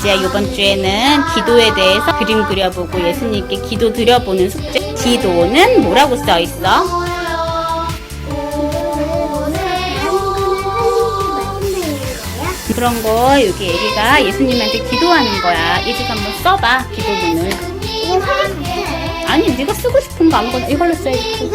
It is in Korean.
이제 이번 주에는 기도에 대해서 그림 그려보고 예수님께 기도 드려보는 숙제. 기도는 뭐라고 써 있어? 그런 거 여기 애기가 예수님한테 기도하는 거야. 이제 한번 써봐 기도문을. 아니 네가 쓰고 싶은 거 아무거나 이걸로 써야지.